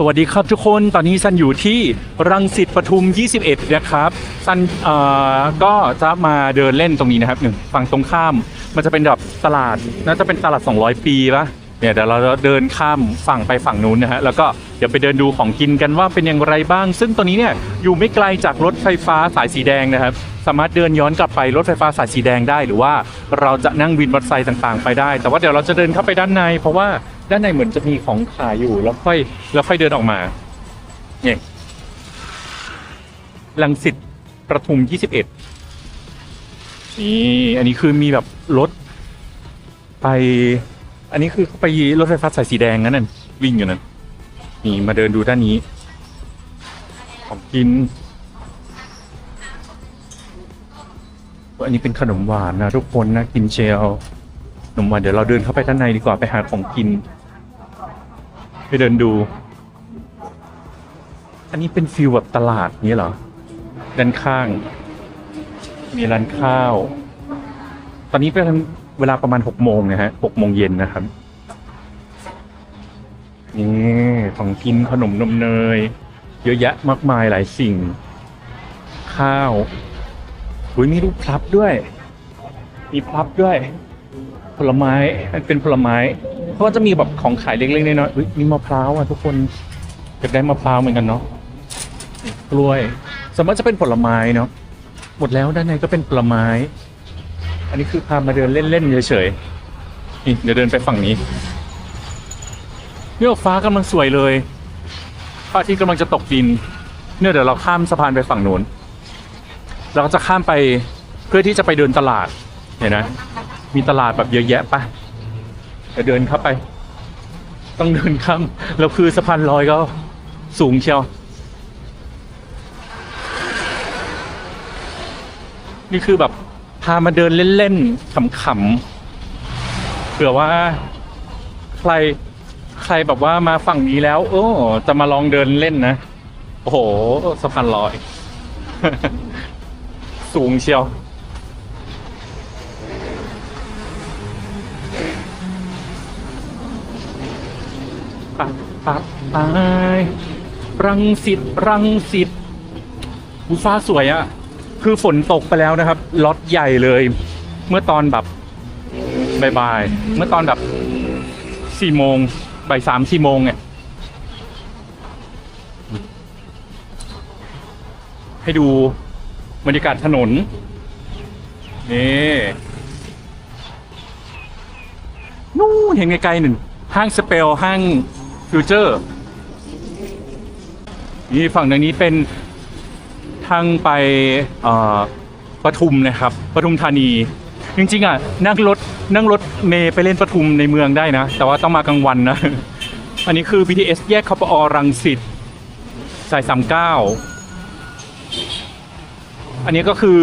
สวัสดีครับทุกคนตอนนี้ซันอยู่ที่รังสิตปทุม 21 นะครับซันเอ่อก็จะมาเดินเล่นตรงนี้นะครับหนึ่งฝั่งตรงข้าม มันจะเป็นแบบตลาดน่าจะเป็นตลาด 200 ปีปะ เนี่ยเดี๋ยวเราเดินข้ามฝั่งไปฝั่งนู้นนะฮะแล้วก็เดี๋ยวไปเดินดูของกินกันว่าเป็นอย่างไรบ้าง ซึ่งตอนนี้เนี่ยอยู่ไม่ไกลจากรถไฟฟ้าสายสีแดงนะครับ สามารถเดินย้อนกลับไปรถไฟฟ้าสายสีแดงได้หรือว่าเราจะนั่งวินมอเตอร์ไซค์ต่างๆ ไปได้ แต่ว่าเดี๋ยวเราจะเดินเข้าไปด้านใน เพราะว่าด้านในเหมือนจะมีของขายอยู่แล้วค่อยแล้วค่อยเดินออกมาเนี่ยลังสิตประทุม 21นี่อันนี้คือมีแบบรถไป อันนี้คือไปรถไฟฟ้าสายสีแดงนั่นน่ะวิ่งอยู่นั่นนี่มาเดินดูด้านนี้ ของกิน อันนี้เป็นขนมหวานนะทุกคนนะกินเชลขนมหวานเดี๋ยวเราเดินเข้าไปด้านในดีกว่าไปหาของกิน ไปเดินดู อันนี้เป็นฟิลแบบตลาดนี้เหรอ ด้านข้าง มีร้านข้าว ตอนนี้เป็น เวลาประมาณหกโมงนะฮะหกโมงเย็นนะครับ นี่ของกินขนมนมเนย เยอะแยะมากมายหลายสิ่ง ข้าวอุ้ยมีรูปพลับด้วย มีพลับด้วย ผลไม้มันเป็นผลไม้เขาก็จะมีแบบของขายเล็กๆน้อยๆอุ๊ยมีมะพร้าวอะทุกคนอยากได้มะพร้าวเหมือนกันเนาะกล้วยสมมติจะเป็นผลไม้เนาะหมดแล้วด้านในก็เป็นผลไม้ อันนี้คือพามาเดินเล่นๆเฉยๆนี่เดี๋ยวเดินไปฝั่งนี้เนี่ยฟ้ากำลังสวยเลยพระอาทิตย์กำลังจะตกดิน เนี่ยเดี๋ยวเราข้ามสะพานไปฝั่งนู้นเราก็จะข้ามไปเพื่อที่จะไปเดินตลาดเห็นไหมมีตลาดแบบเยอะแยะปะเดี๋ยวเดินเข้าไป ต้องเดินข้ามแล้วคือสะพานลอยก็สูงเชียว นี่คือแบบามาเดินเล่นๆขำๆเผื่อว่าใครใครแบบว่ามาฝั่งนี้แล้ว โอ้จะมาลองเดินเล่นนะ โอ้โหสะพานลอย สูงเชียว ปับปับไปรังสิตรังสิตอุฟ้าสวยอะ คือฝนตกไปแล้วนะครับล็อตใหญ่เลย เมื่อตอนแบบบ่ายๆเมื่อตอนแบบสี่โมงบ่ายสามสี่โมงเนี่ยให้ดูบรรยากาศถนน นี่นู่นเห็นไกลๆหนึ่งห้างสเปลห้างฟิวเจอร์ นี่ฝั่งทางนี้เป็น ทางไปปทุมนะครับปทุมธานี จริงๆอะนั่งรถนั่งรถเมย์ไปเล่นปทุมในเมืองได้นะ แต่ว่าต้องมากลางวันนะ อันนี้คือ BTS แยกคอปอรังสิตสาย 39 อันนี้ก็คือ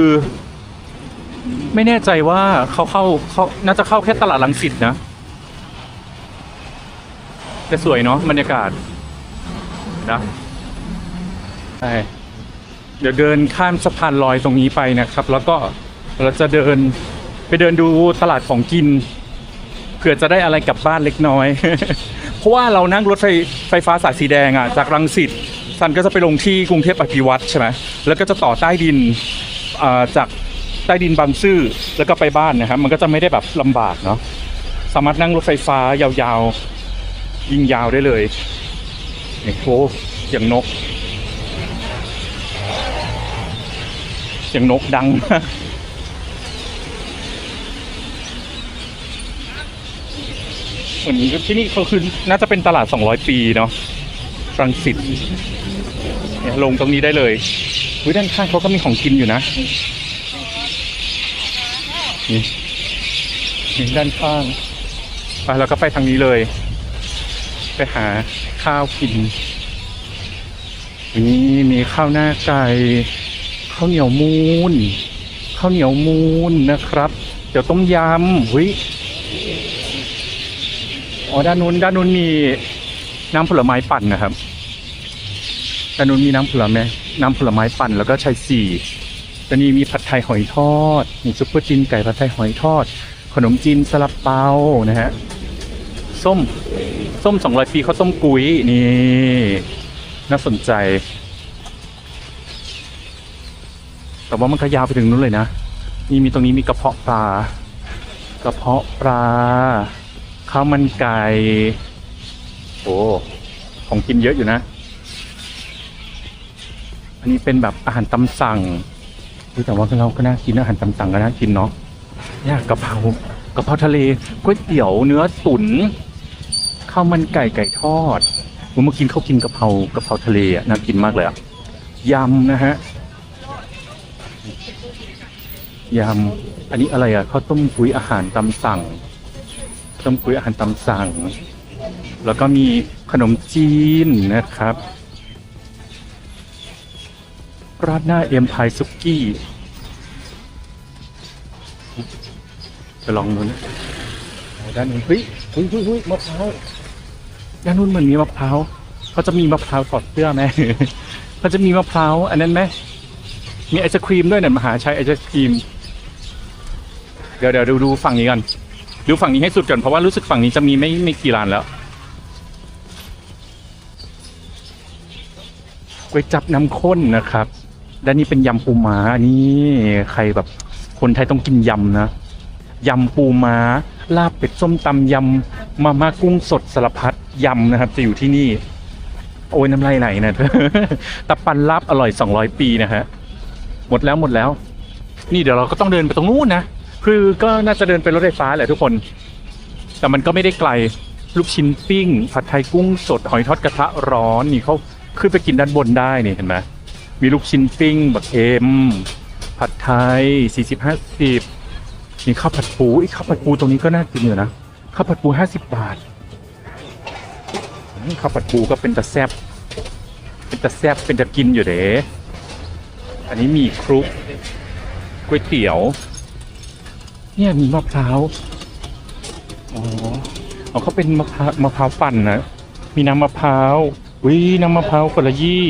ไม่แน่ใจว่าเขาเข้าเขาน่าจะเข้าแค่ตลาดลังสิตนะ แต่สวยเนาะบรรยากาศนะใช่ เดี๋ยวเดินข้ามสะพานลอยตรงนี้ไปนะครับ แล้วก็เราจะเดินไปเดินดูตลาดของกินเผื่อจะได้อะไรกลับบ้านเล็กน้อย เพราะว่าเรานั่งรถไฟไฟฟ้าสายสีแดงอะจากรังสิตซันก็จะไปลงที่กรุงเทพอภิวัตรใช่ไหมแล้วก็จะต่อใต้ดินาจากใต้ดินบางซื่อแล้วก็ไปบ้านนะครับ มันก็จะไม่ได้แบบลำบากเนาะสามารถนั่งรถไฟฟ้ายาวๆ ยิงยาวได้เลยโอ้อย่างนก สียงนกดังมากเหมือนที่นี่เขาคือน่าจะเป็นตลาด 200 ปีเนาะรังสิตเนี่ยลงตรงนี้ได้เลยวิด้านข้างเขาก็มีของกินอยู่นะนี่นี่ด้านข้างไปเราก็ไปทางนี้เลย ไปหาข้าวกินนี่มีข้าวหน้าไก่ ข้าวเหนียวมูนข้าวเหนียวมูนนะครับ เดี๋ยวต้มยำหุยอ๋อด้านนู้นด้านนู้นมีน้ำผลไม้ปั่นนะครับด้านนู้นมีน้ำผลไม้น้ำผลไม้ปั่นแล้วก็ชายสี่ตอนนี้มีผัดไทยหอยทอด มีซุปเปอร์จีนไก่ผัดไทยหอยทอด ขนมจีนสลับเปานะฮะส้มส้มสองร้อยปีข้าวต้มกุ้ยนี่ น่าสนใจ แต่ว่ามันก็ยาวไปถึงนู้นเลยนะนี่มีตรงนี้มีกระเพาะปลากระเพาะปลาข้าวมันไก่โอ้ของกินเยอะอยู่นะ อันนี้เป็นแบบอาหารตำสั่งแต่ว่าเราก็น่ากินอาหารตำสั่งก็น่ากินเนาะเนี่ยกะเพรากะเพราทะเลก๋วยเตี๋ยวเนื้อตุ๋นข้าวมันไก่ไก่ทอดผมมากินเขาวกินกะเพรากะเพราทะเลอะน่ากินมากเลยอะยำนะฮะ ยำอันนี้อะไรอะข้าวต้มกุ้ยอาหารตำสั่งต้มกุ้ยอาหารตำสั่ง แล้วก็มีขนมจีนนะครับ ราดหน้าเอ็มพายซุกี้ไปลองนู้นด้านนู้นเฮ้ยเฮ้ยเฮ้ยเฮ้ยมะพร้าวด้านนู้นเหมือนมีมะพร้าวเขาจะมีมะพร้าวถอดเสื้อไหมเขาจะมีมะพร้าวอันนั้นไหมมีไอศครีมด้วยเนี่ยมหาชัยไอศครีม เดี๋ยวเดี๋ยวดูดูฝั่งนี้กันดูฝั่งนี้ให้สุดก่อนเพราะว่ารู้สึกฝั่งนี้จะมีไม่ไม่กี่ร้านแล้วก๋วยจับน้ำข้นนะครับและนี่เป็นยำปูม้านี่ใครแบบคนไทยต้องกินยำนะยำปูม้า ลาบเป็ดส้มตำยำมาม่ากุ้งสดสารพัดยำนะครับ จะอยู่ที่นี่ โอ้ยน้ำลายไหลนะตะปันลาบอร่อย 200 ปีนะฮะหมดแล้วหมดแล้ว นี่เดี๋ยวเราก็ต้องเดินไปตรงนู้นนะ คือก็น่าจะเดินไปรถไฟฟ้าแหละทุกคน แต่มันก็ไม่ได้ไกล ลูกชิ้นปิ้ง ผัดไทยกุ้งสด หอยทอดกระทะร้อนนี่เขาขึ้นไปกินด้านบนได้นี่เห็นไหมมีลูกชิ้นปิ้งบักเค็มผัดไทยสี่สิบห้าสิบมีข้าวผัดปูอีกข้าวผัดปูตรงนี้ก็น่ากินอยู่นะข้าวผัดปูห้าสิบบาทข้าวผัดปูก็เป็นตะแซบเป็นตะแซบเป็นตะกินอยู่เด้อันนี้มีครุกก๋วยเตี๋ยว เนี่ยมีมะพร้าวอ๋อเอาเขาเป็นมะพร้าวมะพร้าวปั่นนะมีน้ำมะพร้าววิน้ำมะพร้าวคนละยี่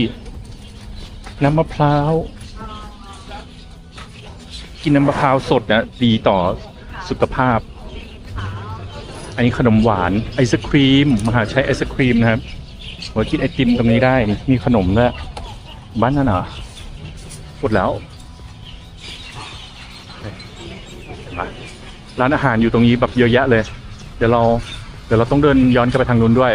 น้ำมะพร้าว กินน้ำมะพร้าวสดนะดีต่อสุขภาพ อันนี้ขนมหวานไอศครีมมหาชัยไอศครีมนะครับไว้กินไอติมตรงนี้ได้ มีขนมด้วยบ้านนั่นเหรอหมดแล้ว มา ร้านอาหารอยู่ตรงนี้แบบเยอะแยะเลย เดี๋ยวเรา เดี๋ยวเราต้องเดินย้อนกลับไปทางนู้นด้วย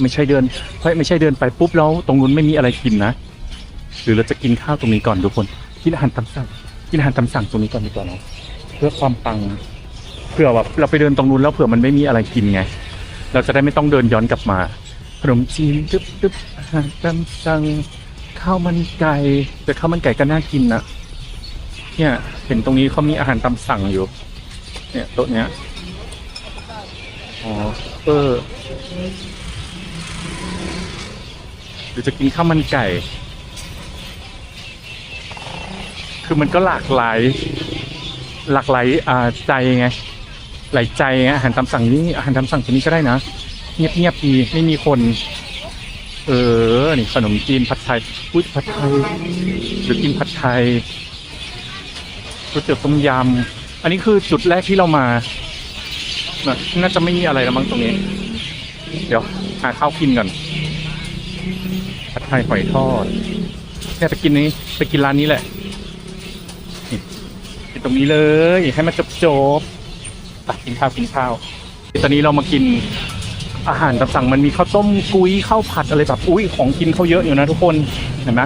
ไม่ใช่เดินเฮ้ยไม่ใช่เดินไปปุ๊บแล้วตรงนู้นไม่มีอะไรกินนะหรือเราจะกินข้าวตรงนี้ก่อนทุกคนกินอาหารตามสั่งกินอาหารตามสั่งตรงนี้ก่อนดีกว่าเนาะเพื่อความปังเผื่อแบบเราไปเดินตรงนู้นแล้วเผื่อมันไม่มีอะไรกินไง เราจะได้ไม่ต้องเดินย้อนกลับมาขนมจีนตึ๊บตึ๊บอาหารตามสั่ง ข้าวมันไก่แต่ข้าวมันไก่ก็น่ากินนะเนี่ยเห็นตรงนี้เขามีอาหารตามสั่งอยู่ เนี่ยโต๊ะเนี้ยอ๋อเออหรือจะกินข้าวมันไก่ คือมันก็หลากหลาย หลากหลายอ่าใจไง หลายใจไงอาหารตามสั่งนี่อาหารตามสั่งตัวนี้ก็ได้นะ เงียบๆดีไม่มีคน เออ นี่ขนมจีนผัดไทยอุ้ยผัดไทยหรือกินผัดไทยก๋วยเตี๋ยวต้มยำอันนี้คือจุดแรกที่เรามา น่าจะไม่มีอะไรแล้วมั้งตรงนี้ เดี๋ยวหาข้าวกินก่อน ผัดไทยหอยทอดเนี่ยไปกินนี้ไปกินร้านนี้แหละกินตรงนี้เลย ให้มันจบจบไปกินข้าวกินข้าว ตอนนี้เรามากิน อาหารตามสั่งมันมีข้าวต้มกุ้ยข้าวผัดอะไรแบบอุ้ยของกินเขาเยอะอยู่นะทุกคนเห็นไหม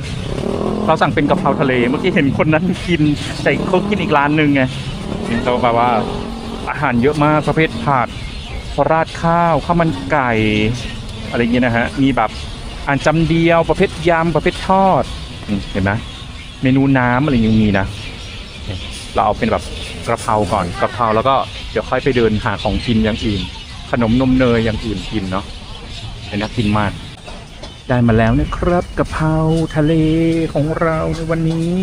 เราสั่งเป็นกะเพราทะเลเมื่อกี้เห็นคนนั้นกินแต่เขากินอีกร้านหนึ่งไงเห็นเราแบบว่าอาหารเยอะมากประเภทผัดราดข้าวข้าวมันไก่อะไรเงี้ยนะฮะมีแบบอาหารจำเดียวประเภทยำประเภททอดเห็นไหมเมนูน้ำอะไรย่างเงี้ยมีนะเราเอาเป็นแบบกระเพราก่อนกระเพราแล้วก็เดี๋ยวค่อยไปเดินหาของกินอย่างอื่น ขนมนมเนยอย่างอื่นกินเนาะเป็นน่ากินมาก ได้มาแล้วนะครับกะเพราทะเลของเราในวันนี้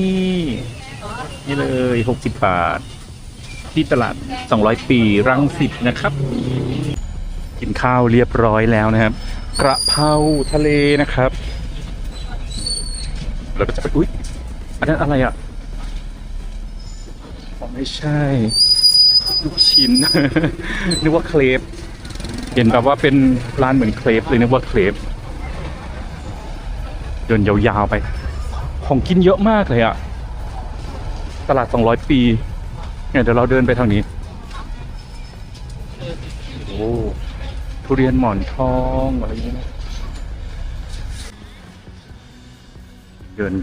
นี่เลย60บาท ที่ตลาด 200 ปีรังสิตนะครับ กินข้าวเรียบร้อยแล้วนะครับกระเพราทะเลนะครับเราก็จะไปอุ้ยอันนั้นอะไรอะไม่ใช่ ลูกชิ้น นึกว่าเครป เห็นแบบว่าเป็นร้านเหมือนเครปเลยนึกว่าเครปเดินยาวๆไป ของกินเยอะมากเลยอะตลาด 200 ปีเนี่ยเดี๋ยวเราเดินไปทางนี้โอ้ทุเรียนหมอนทองอะไรอย่างเงี้ยเดิน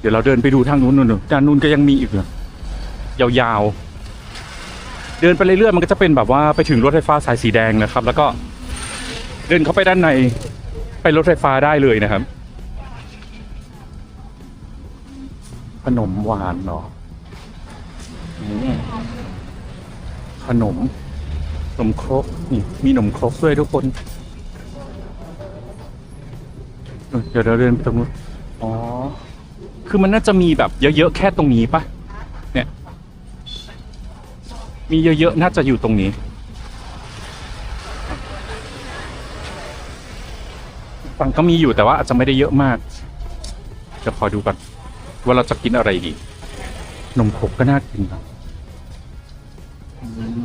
เดี๋ยวเราเดินไปดูทางนู้นนู่นๆด้านนู้นก็ยังมีอีกเหรอยาวๆ เดินไปเรื่อยๆมันก็จะเป็นแบบว่าไปถึงรถไฟฟ้าสายสีแดงนะครับ แล้วก็เดินเข้าไปด้านในไปรถไฟฟ้าได้เลยนะครับ ขนมหวานเหรออืมขนมขนมครกนี่มีขนมครกด้วยทุกคน เดี๋ยวเราเดินไปตรงนู้นอ๋อ คือมันน่าจะมีแบบเยอะๆแค่ตรงนี้ปะเนี่ย มีเยอะๆ น่าจะอยู่ตรงนี้ ฝั่งก็มีอยู่แต่ว่าอาจจะไม่ได้เยอะมาก จะขอดูก่อนว่าเราจะกินอะไรดี นมครกก็น่ากินนะอืม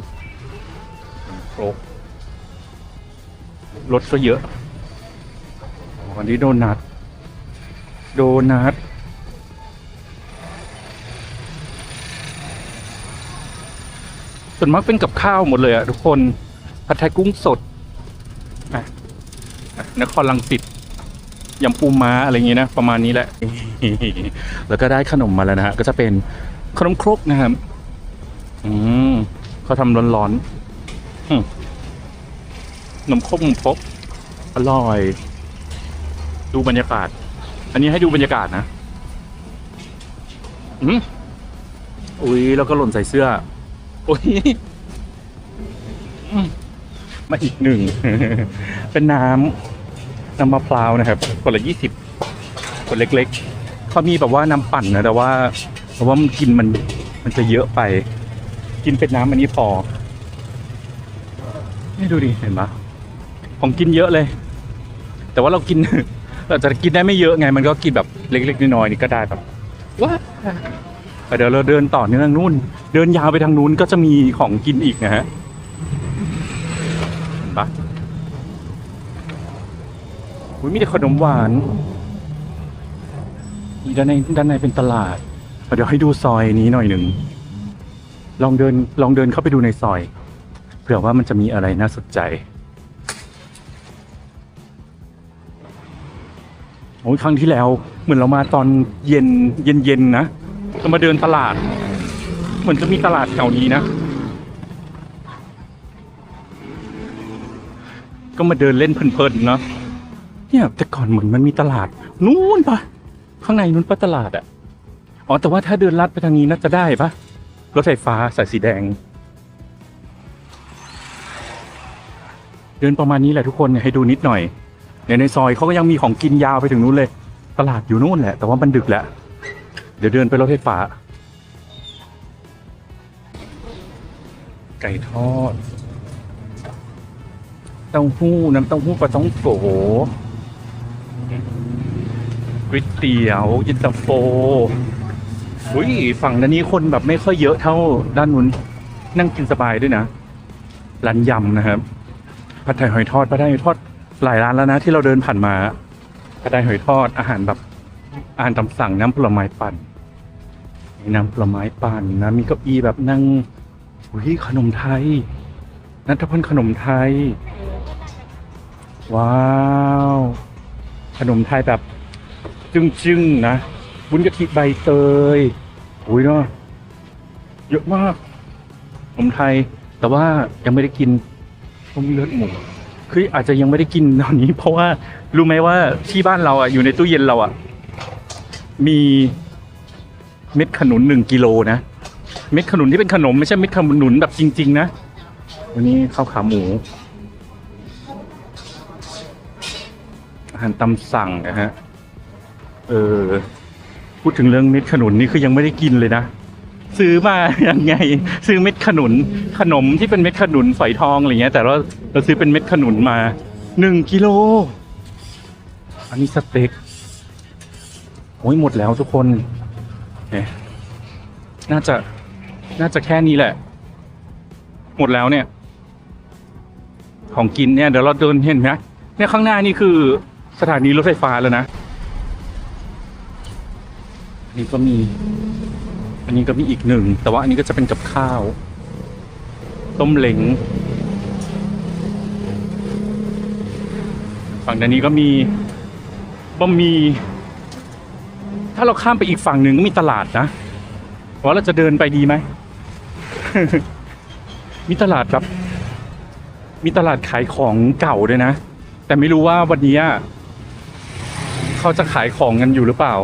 นมครกรสก็เยอะ วันนี้โดนัท โดนัท ส่วนมากเป็นกับข้าวหมดเลยอะทุกคนผัดไทยกุ้งสดอะนครลังสิตยำปูม้าอะไรอย่างเงี้ยนะประมาณนี้แหละ แล้วก็ได้ขนมมาแล้วนะฮะก็จะเป็นขนมครกนะครับ อืมเขาทำร้อนๆขนมครกขนมครกอร่อย ดูบรรยากาศ อันนี้ให้ดูบรรยากาศนะ อืมอุ้ยแล้วก็หล่นใส่เสื้อ อุ้ยอืมมาอีกหนึ่ง เป็นน้ำน้ำมะพร้าวนะครับคนละยี่สิบคนเล็กๆเขามีแบบว่าน้ำปั่นนะแต่ว่าแต่ว่ามันกินมันมันจะเยอะไป กินเป็นน้ำอันนี้พอนี่ดูดิเห็นปะของกินเยอะเลย แต่ว่าเรากิน เราจะกินได้ไม่เยอะไง มันก็กินแบบเล็กๆน้อยๆนี่ก็ได้แบบว้า เดี๋ยวเราเดินต่อเนื่องนู่น เดินยาวไปทางนู้นก็จะมีของกินอีกนะฮะเห็นปะอุ้ยมีแต่ขนมหวานนี่ด้านในด้านในเป็นตลาด เดี๋ยวให้ดูซอยนี้หน่อยหนึ่ง ลองเดินลองเดินเข้าไปดูในซอย เผื่อว่ามันจะมีอะไรน่าสนใจโอ้ยครั้งที่แล้วเหมือนเรามาตอนเย็นเย็นเย็นๆนะ เรามาเดินตลาด เหมือนจะมีตลาดแถวนี้นะ ก็มาเดินเล่นเพลินๆเนาะเนี่ยแต่ก่อนเหมือนมันมีตลาด นู่นปะข้างในนู้นปะตลาดอะอ๋อแต่ว่าถ้าเดินลัดไปทางนี้น่าจะได้ปะรถไฟฟ้าสายสีแดง เดินประมาณนี้แหละทุกคนให้ดูนิดหน่อยในในซอยเขาก็ยังมีของกินยาวไปถึงนู้นเลย ตลาดอยู่นู่นแหละ แต่ว่ามันดึกแล้ว เดี๋ยวเดินไปรถไฟฟ้า ไก่ทอด เต้าหู้น้ำเต้าหู้ปลาต้องโกก๋วยเตี๋ยวยินตาโฟอุ้ยฝั่งด้านนี้คนแบบไม่ค่อยเยอะเท่าด้านนู้นนั่งกินสบายด้วยนะร้านยำนะครับผัดไทยหอยทอดผัดไทยหอยทอดหลายร้านแล้วนะที่เราเดินผ่านมาผัดไทยหอยทอดอาหารแบบอาหารตามสั่งน้ำผลไม้ปั่น มีน้ำผลไม้ปั่นนะมีเก้าอี้แบบนั่งอุ้ยขนมไทยนัทพลขนมไทย ว้าว ขนมไทยแบบจึ้งๆนะบุญกะทิใบเตยอุ้ยเนาะเยอะมากขนมไทย แต่ว่ายังไม่ได้กินต้มเลือดหมูคืออาจจะยังไม่ได้กินตอนนี้ เพราะว่ารู้ไหมว่าที่บ้านเราอะอยู่ในตู้เย็นเราอะมี เม็ดขนุนหนึ่งกิโลนะ เม็ดขนุนที่เป็นขนมไม่ใช่เม็ดขนุนแบบจริง ๆ นะ วันนี้ข้าวขาหมู อาหารตามสั่งนะฮะ เออ พูดถึงเรื่องเม็ดขนุนนี่คือยังไม่ได้กินเลยนะ ซื้อมายังไง ซื้อเม็ดขนุน ขนมที่เป็นเม็ดขนุนฝอยทองอะไรเงี้ย แต่เราเราซื้อเป็นเม็ดขนุนมาหนึ่งกิโล อันนี้สเต็กโอ้ยหมดแล้วทุกคน น่าจะ น่าจะแค่นี้แหละ หมดแล้วเนี่ย ของกินเนี่ยเดี๋ยวเราเดินเห็นไหมเนี่ยข้างหน้านี่คือสถานีรถไฟฟ้าแล้วนะอันนี้ก็มี อันนี้ก็มีอีกหนึ่ง แต่ว่าอันนี้ก็จะเป็นกับข้าว ต้มเหลงฝั่งด้านนี้ก็มีบะหมี่ ถ้าเราข้ามไปอีกฝั่งหนึ่งก็มีตลาดนะว่าเราจะเดินไปดีไหม มีตลาดครับ มีตลาดขายของเก่าด้วยนะ แต่ไม่รู้ว่าวันนี้เขาจะขายของกันอยู่หรือเปล่า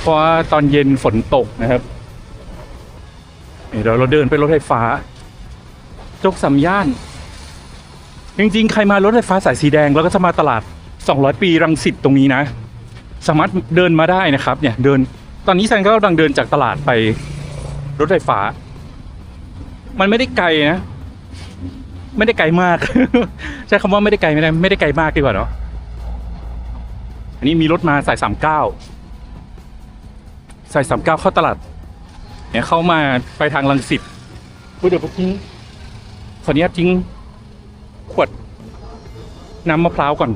เพราะว่าตอนเย็นฝนตกนะครับเดี๋ยวเราเดินไปรถไฟฟ้า จกสามย่าน จริงๆ ใครมารถไฟฟ้าสายสีแดง แล้วก็จะมาตลาด 200 ปีรังสิตตรงนี้นะ สามารถเดินมาได้นะครับ เนี่ยเดินตอนนี้แซนก็กำลังเดินจากตลาดไปรถไฟฟ้า มันไม่ได้ไกลนะ ไม่ได้ไกลมาก ใช้คำว่าไม่ได้ไกลไม่ได้ไม่ได้ไกลมากดีกว่าเนาะอันนี้มีรถมาสายสามเก้าสายสามเก้าเข้าตลาด เนี่ยเข้ามาไปทางลังสิตอุ๊ยเดี๋ยวผมทิ้งขออนุญาตทิ้งขวดน้ำมะพร้าวก่อน